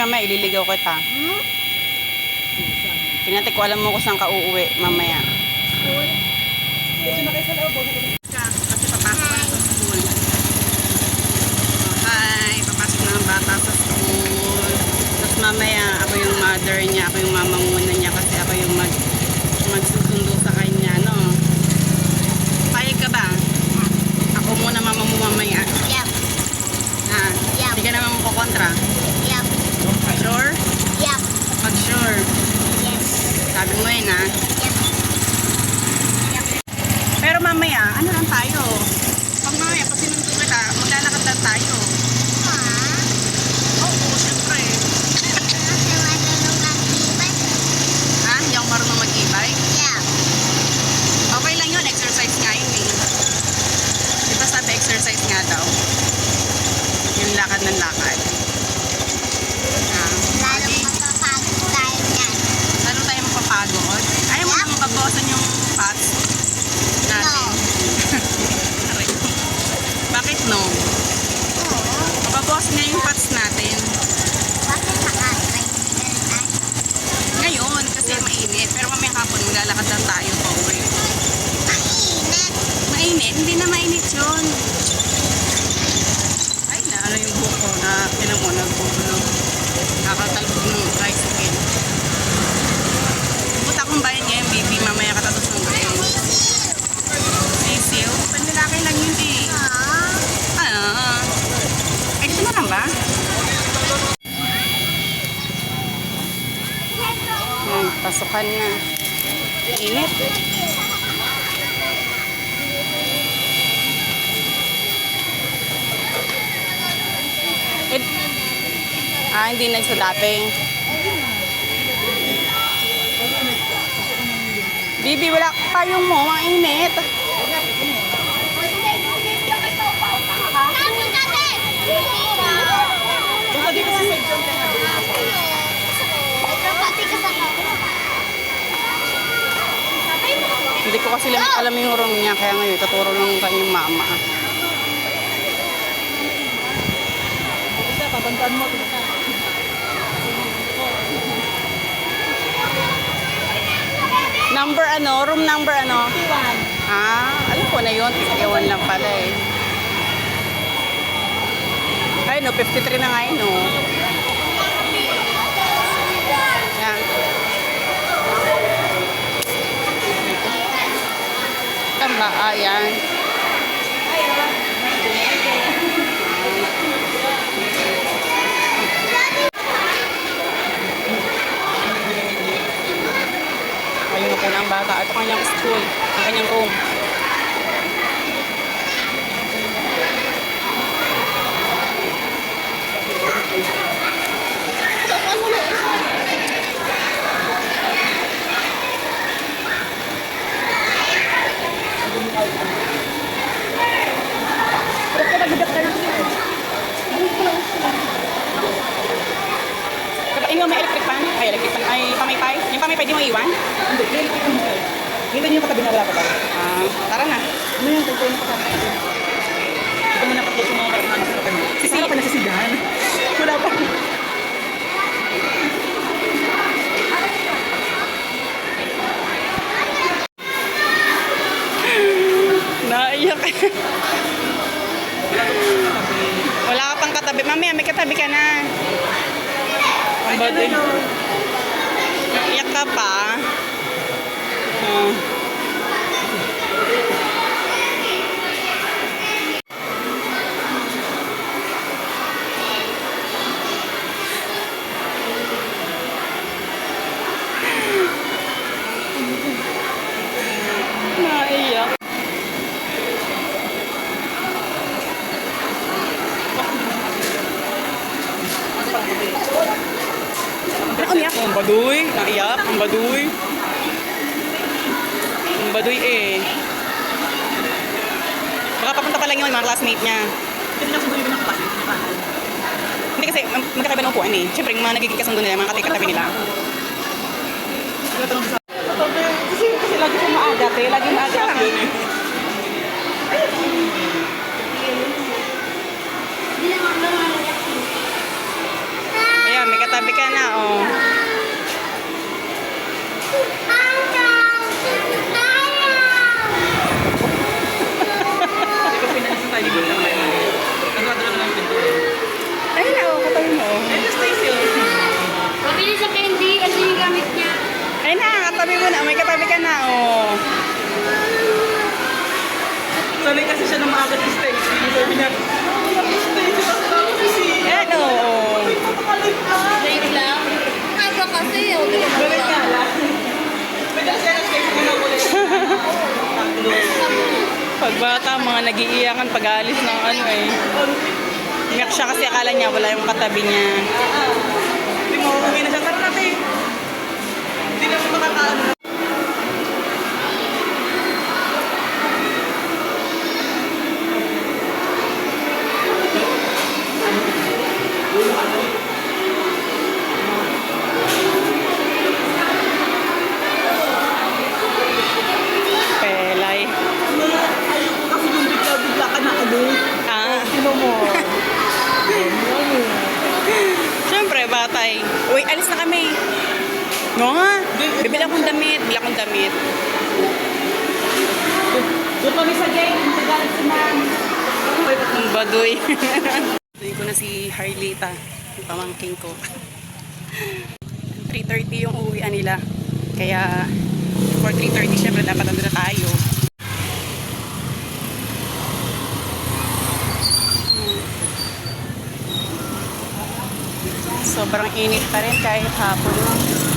Mamaya ililigaw kita. Hmm? Tingnan ko, alam mo kung saan ka uuwi mamaya. School? Kasi papasok na sa school. Hi, papasok na ang bata sa school. Tapos mamaya, ako yung mother niya, ako yung mamanguna niya kasi ako yung mag magsusundo sa kanya, no? Payag ka ba? Ako muna mama mo mamaya. Yep. Ha? Yeah. Hindi ka naman makukontra. Yep. Sure? Yep. Sure. Yes. Sabi mo yun, ha? Yep. Pero mamaya, ano lang tayo? Pag mamaya, pag sinundo kita, maglalakad lang tayo. Ah, Oo, syempre. kasi marunong mag-ibay. Ha? Hindi ako marunong mag-e-bike. Yep. Okay lang yun, exercise nga yun eh. Di ba sabi exercise nga daw? Yung lakad ng lakad. Ha? Lalo Di, mapapagod tayo niyan. lalo tayo mapapagod. Ayaw mo Yeah. yeah. mababawasan yung fats natin. Aray ko. Bakit no? Oo. Mababawasan nga yung fats natin. Ngayon, kasi mainit. Pero mamaya hapon, maglalakad lang tayo pa uwi. Mainit. Mainit? Hindi na mainit yun. Ay, na ano yung buko na pinamo nagbubulo. Nakatalbog ng tricycle. Puta akong bayan ngayon, baby. Mamaya ka tapos ng gayon. Sisiw? Panlalaki lang yun eh. Ah, Ah. Ay, gusto mo lang ba? Yan, pasukan na. Init. Eh, ah, hindi na sa. Bibi, wala pa yung mo, ang init. Kami kami! Ikaw pati ka sa Hindi ko kasi alam, yung room niya, kaya ngayon tuturo ng kanyang mama. Number ano? Room number ano? 51. Ah, alam ko na yun. 51 lang pala eh. Ay no, 53 na nga yun no. Yan. Tama, ah, yan. Ayun na po na ang bata. Ito kanyang school. Ang kanyang room. Kapag inyo may electric fan, ay electric fan, ay pamaypay. Yung pamaypay di mo iwan? Hindi, hindi ko mo sir. Hindi niyo katabi na wala pa ba? Ah, tara na. Ano yung tagpo yung kasama? Ito mo napakot yung mga marunong sa kanya. Si Sisi pa nasisigahan. Wala pa. Naiyak. Wala ka pang katabi. Mamaya, may katabi ka na. Ang bati. Naiyak ka pa. Ah. Naiyak. Ang umiyak. Ang baduy. Naiyak. Ang baduy. Ang baduy eh. Baka papunta pa lang yun, mga classmate niya. Kasi lang siguro yung nakapasok. Hindi kasi mag- magkakaiba ng upuan eh. Siyempre, yung mga nagiging kasundo nila, mga katabi nila. Kasi, kasi lagi siya maaga, te. Lagi maaga kasi yun eh. Ayan, may katabi ka na, oh. Mo na. May katabi ka na, oh. Sanay kasi siya na maaga sa stage. Sabi niya, "Ah, oh. Wait lang. Aga kasi? Balik ka lang. Dala siya ng stage ko na ulit. Pag bata, mga nagiiyakan pag alis ng ano eh. Umiyak siya kasi akala niya wala yung katabi niya. Hindi Oo nga. Bibili akong damit. Bibili akong damit. Doon kami sa gate. Nagagalit si ma'am. Ang baduy. Tuloy ko na si Harlita. Yung pamangking ko. 3.30 yung uwian nila. Kaya, for 3.30 syempre dapat nandun na tayo. Sobrang init pa rin kahit hapon.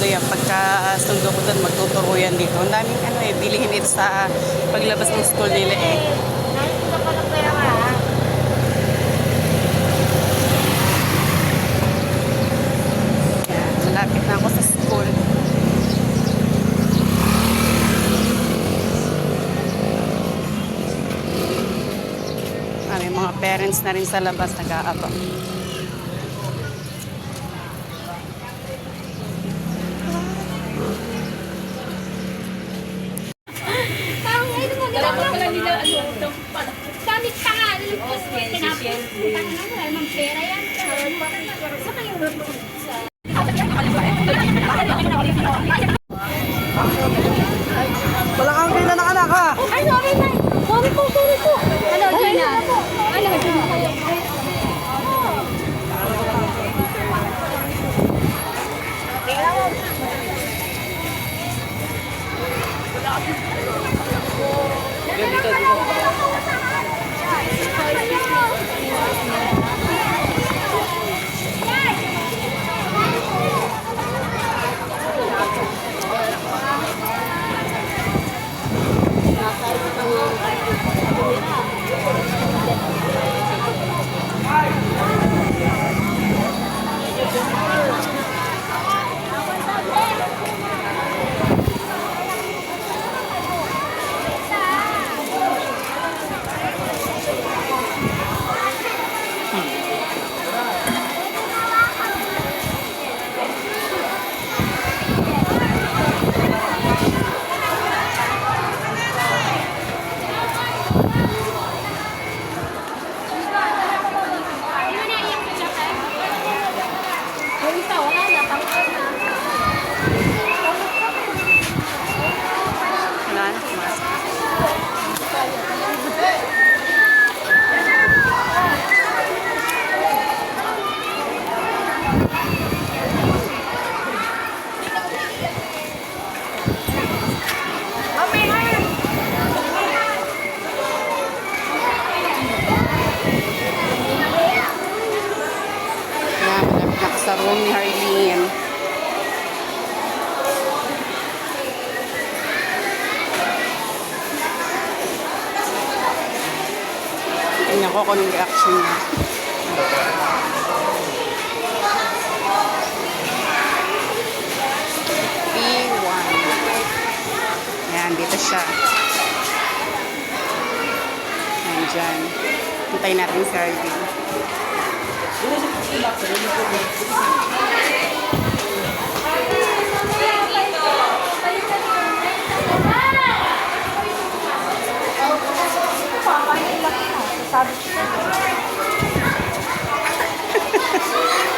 Sigurado yan. Pagka sundo ko doon, magtuturo yan dito. Ang daming ano eh, bilihin dito sa paglabas ng school nila eh. Malapit na ako sa school. Ah, mga parents na rin sa labas nag-aabang. Parang ngayon mo, gano'n lang. Wala nila, ano, Damit pa nga. Tinapos. Putang na mo, ay mang pera yan. Sa kayo. Wala kang pila ng anak ha? Ay, sorry na. Sorry po, sorry po. Ano, join na. Ano, join na kayo. Ano sa room ni Harleen. Tingnan ko kung anong reaction niya. P1. Yan, dito siya. dyan. Hintayin natin si Arvin.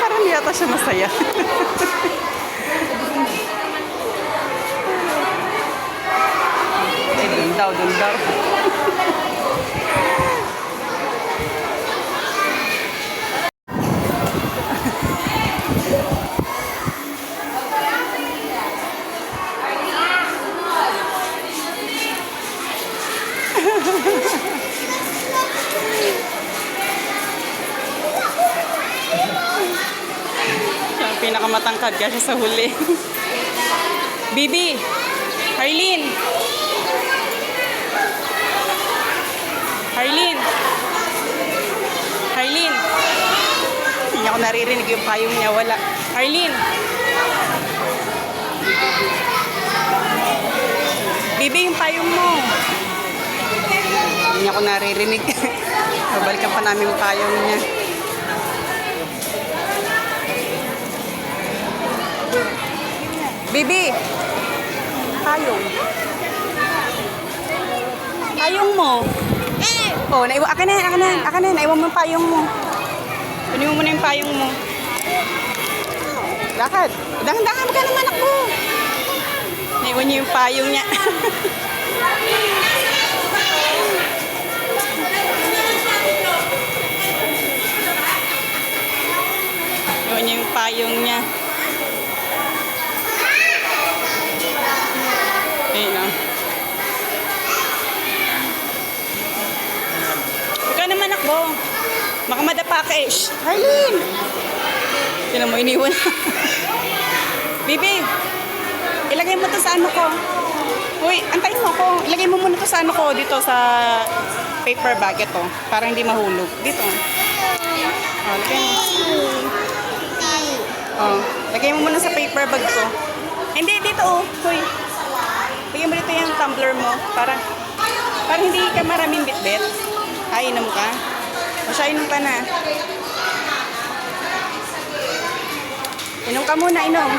Parang yata siya masaya. eh, dun daw. Kaya siya sa huli. Bibi! Harleen! Harleen! Harleen! Hindi ako naririnig yung payong niya. Wala. Harleen! Bibi, yung payong mo. Hindi ako naririnig. Babalikan pa namin yung payong niya. Bibi! Payong. Payong mo. Oh, naiwa. Akin na akin na akin na. Naiwan mo yung payong mo. Kunin mo muna yung payong mo. Lakad. Dahan-dahan ka naman ako. Naiwan niya yung payong niya. Naiwan niya yung payong niya. Ayun o. Huwag ka eh. Shh! Harleen! Tinan mo, iniwan. Bibi, ilagay mo to sa ano ko. Uy, antayin mo ako. Ilagay mo muna to sa ano ko dito sa paper bag ito. Para hindi mahulog. Dito. Oh, lagay mo. Oh, lagay mo muna sa paper bag ko. Hindi, dito oh. Uy. Bigyan mo dito yung tumbler mo. Para, para hindi ka maraming bitbit. Ay, inom ka. Siya, inom ka na. Inom ka muna, inom.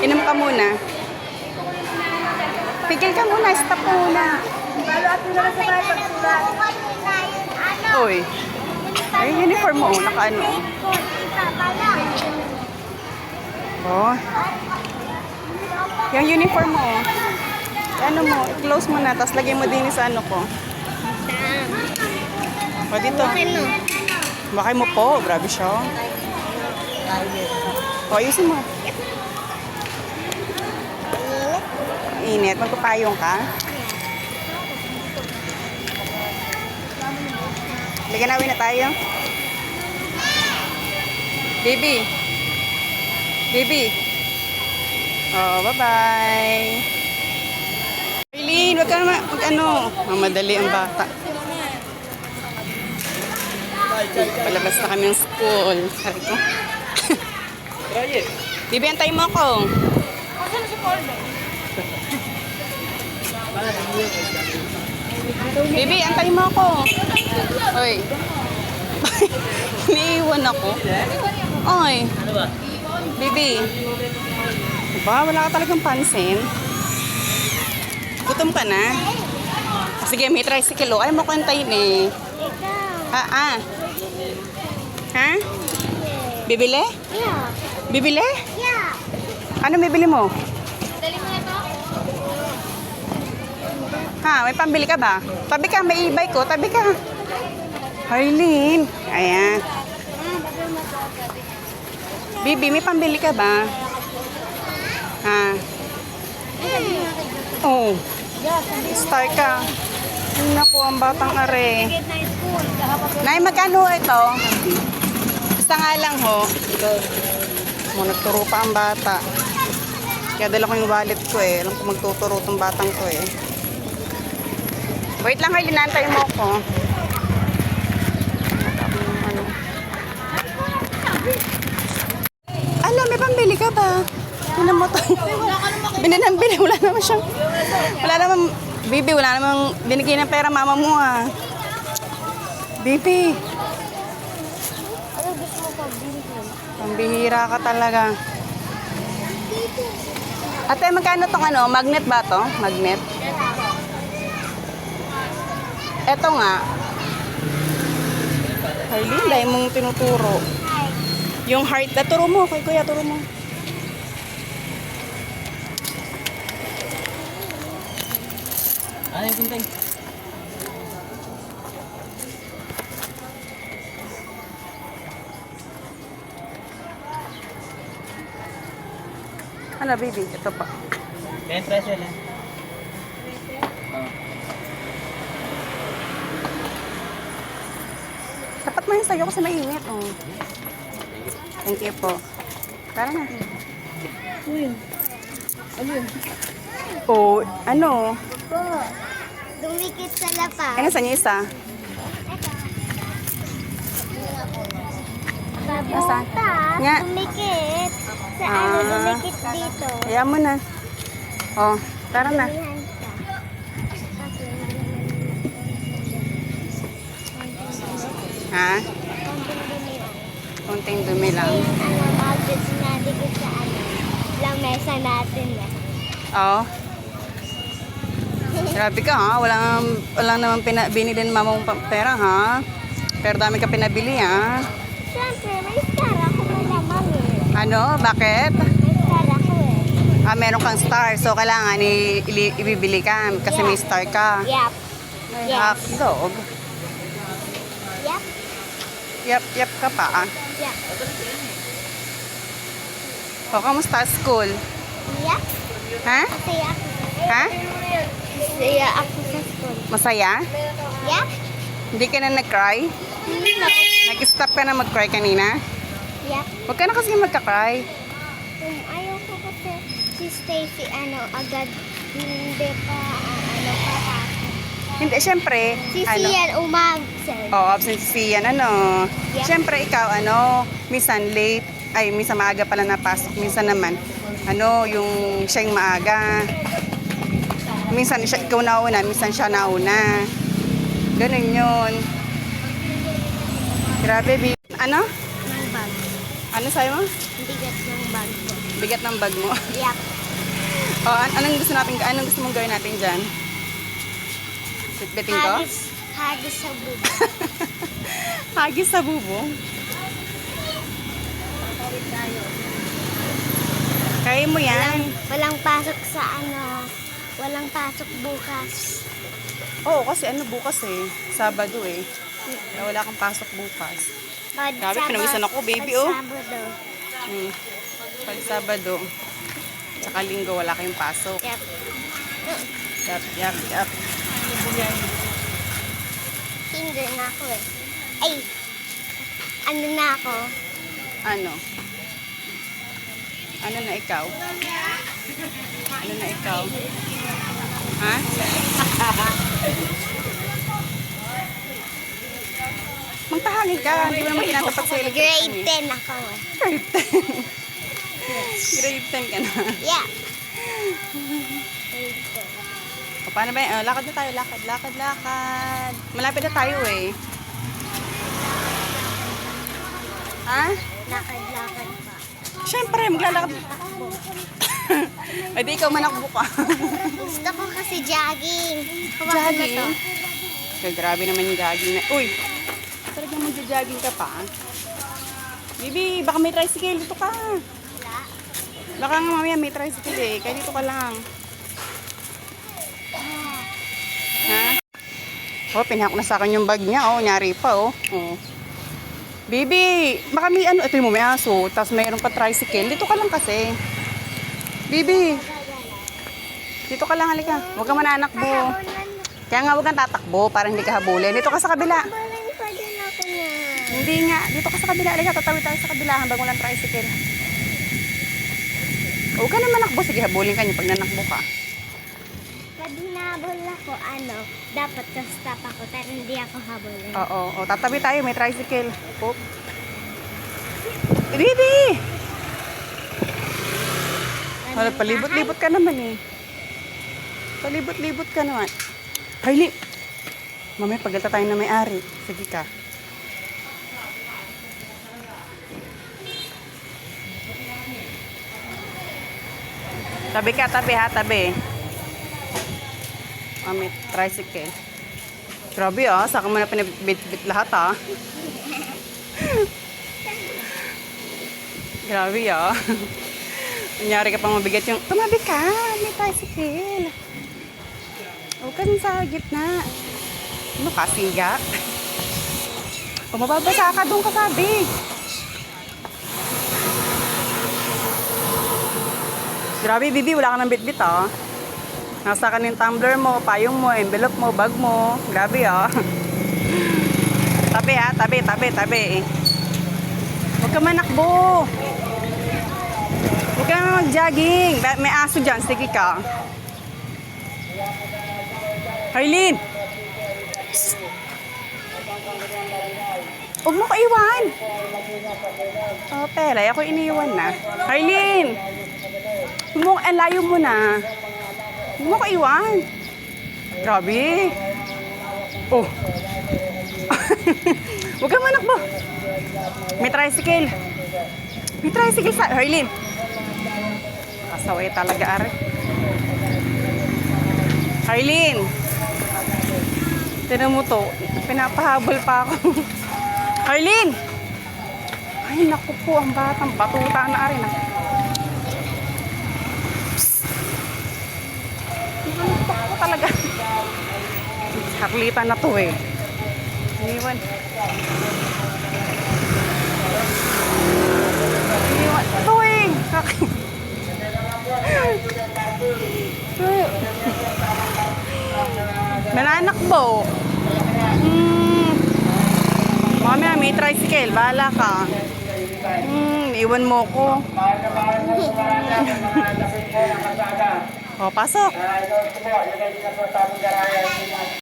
Inom ka muna. Pigil ka muna, stop ka muna. Uy. Ay, uniform mo, naka ano. Oh. Yung uniform mo. Ano mo, i-close mo na, tapos lagay mo din sa ano ko. O, dito. Bakay mo po, grabe siya. O, ayusin mo. Init, magpapayong ka. Liganawin na tayo. Baby. Baby. Oh, bye-bye. Eileen, wag ka naman, wag ano, mamadali ang bata. Palabas na kami ng school. Sabi ko. Bibi, antay mo ako. Bibi, antay mo ako. Oy. Iniiwan ako. Oy. Bibi. Ba, wala ka talagang pansin. Gutom ka na? Sige, may tricycle. oh. Ayaw mo kantayin eh. Ah, ah. Ha? Bibili? Yeah. Bibili? Yeah. Ano bibili mo? Dali mo na to. Ha, may pambili ka ba? Tabi ka, may e-bike ko. Tabi ka. Harleen. Ayan. Bibi, may pambili ka ba? Ha? Oo. Star ka. Naku, ang batang are. Nay, magkano ito? Basta nga lang ho. Mo, nagturo pa ang bata. Kaya dala ko yung wallet ko eh. Alam ko magtuturo tong batang ko eh. Wait lang, Harleen. Nantay mo ko. Alam, may pambili ka ba? Tinan mo to. Binanambili. Wala naman siyang... Wala naman Bibi, wala namang binigay ng pera mama mo ah. Bibi, Ano gusto mo pa pambihira ka talaga. Ate, magkano tong ano? Magnet ba to? Magnet? Eto nga. Harley, dahil mong tinuturo. Yung heart, ah, turo mo. Kay kuya, turo mo. Ano yung kuntay? Ano, baby? Ito pa. 10 peso lang. Tapat mo yung sa'yo kasi mainit. Oh. Thank you po. Tara na. Ano yun? Oh, ano? Po. Dumikit sa lapa. Ano sa niya isa? Nasaan? Kabuta. Nga. Dumikit. Sa Ah. ano, dumikit dito. Kaya mo na. Oh, tara na. Ha? konting dumi lang. Yung ano, magnet na dikit sa ano, lamesa natin eh. Oo. Grabe ka ha. Walang, walang naman pina, binili ng mama mong pa- pera ha. Pero dami ka pinabili ha. Siyempre, may star ako malamang eh. Ano? Bakit? Ah, meron kang star. So, kailangan i- ili- ibibili ka kasi may star ka. Yep. Ay, Yes. hot dog. Yep. Yap, yap ka pa ah. Yep. O, kamusta school? Yep. Ha? Masaya ako. Ha? Masaya ako sa school. Masaya? Yep. Hindi ka na nag-cry? Nag-stop ka na mag-cry kanina? Yep. Huwag ka na kasi magka-cry. Um, ayaw ko kasi si Stacy ano agad hindi pa ah, ano pa Hindi, syempre, Si ano, Sian umabsent. oh, absent si Ian, ano. Yep. Syempre, ikaw, ano, minsan late, ay, minsan maaga pala napasok, minsan naman, ano, yung siya yung maaga. Minsan siya, ikaw nauna, minsan siya nauna. Ganun yun. Grabe, ano? Ano sa'yo mo? Hindi gat ng bag ko. Bigat ng bag mo. Yep. oh, an- anong gusto natin, anong gusto mong gawin natin dyan? Bitbitin ko? Hagis, hagis sa bubo. Hagis sa bubong. Kaya mo yan. Walang pasok sa ano, walang pasok bukas. Oo, kasi ano bukas eh. Sabado eh. Kaya wala kang pasok bukas. Grabe, pinawisan ako, baby, oh. Sabado. Hmm. Pag Sabado, saka linggo wala kayong pasok. Yep. Yap, yap, yap. Kinder na ako eh. Ay, ano na ako? Ano? Ano na ikaw? Ano na ikaw? Ha? Magtahangin ka. Hindi mo naman tinatapat sa electric Grade fan 10 ako eh. Grade 10. Grade 10 ka na. Yeah. Grade 10. O, paano ba yan? Oh, lakad na tayo. Lakad, lakad, lakad. Malapit na tayo eh. Ha? Lakad-lakad pa. Siyempre, maglalakad. Di ikaw manakbo ka. Gusto ko kasi jogging. Hawakan. Jogging? Kaya grabe naman yung jogging na. Uy! Talagang magja-jogging ka pa. Bibi, baka may tricycle. Dito ka. Wala. Baka nga mamaya may tricycle eh. Kaya dito ka lang. Ha? Oh, pinahak na sa akin yung bag niya. Oh, nyari pa oh. oh. Bibi, baka may ano, ito yung may aso, tapos mayroon pa tricycle. Dito ka lang kasi. Bibi, dito ka lang, halika. Huwag ka mananakbo. Kaya nga huwag kang tatakbo para hindi ka habulin. Dito ka sa kabila. Ulan pa din ako na. Hindi nga. Dito ka sa kabila. Halika, tatawid tayo sa kabila habang walang tricycle. Huwag ka na manakbo. Sige, habulin ka niyo pag nanakbo ka. Pag hinabol ako, ano, dapat ka-stop ako, pero hindi ako habulin. Oo, oo. Tatabi tayo. May tricycle. Oop. Bibi! Wala, palibot-libot ka naman eh. Palibot-libot ka naman. Harley! Mamaya pagalta tayo na may-ari. Sige ka. Tabi ka, tabi ha, tabi. Mami, tricycle. Grabe ah, saka mo na pinabit-bit lahat ah. Grabe ah. Kunyari ka pang mabigat yung, tumabi ka, may tricycle. Huwag ka sa gitna. Ano ka, siga? Kung mababasa ka, doon ka sabi. Grabe, Bibi, wala ka ng bitbit ah. Nasa kanin tumbler mo, payong mo, envelope mo, bag mo. Grabe ah. tabi ha, tabi, tabi, tabi. Huwag ka manakbo. Huwag ka naman mag-jogging. May aso dyan, sige ka. Harleen! Huwag mo ko iwan. Oh, pera. Ako iniiwan na. Harleen! Huwag mo, ang layo mo na. Huwag mo ko iwan. Grabe. Oh. Huwag kang manakbo. May tricycle. May tricycle sa... Harleen. Kasaway talaga, are. Harleen. Tinan mo to. Pinapahabol pa ako. Harleen! Ay, naku po, ang batang batuta na rin. Ah. Nantok ko talaga. Harlita na to eh. Iniwan. Iniwan. Ito eh. Kaki- Mananakbo. Hmm. Mamaya may tricycle. Bahala ka. Hmm, iwan mo ko. O, pasok.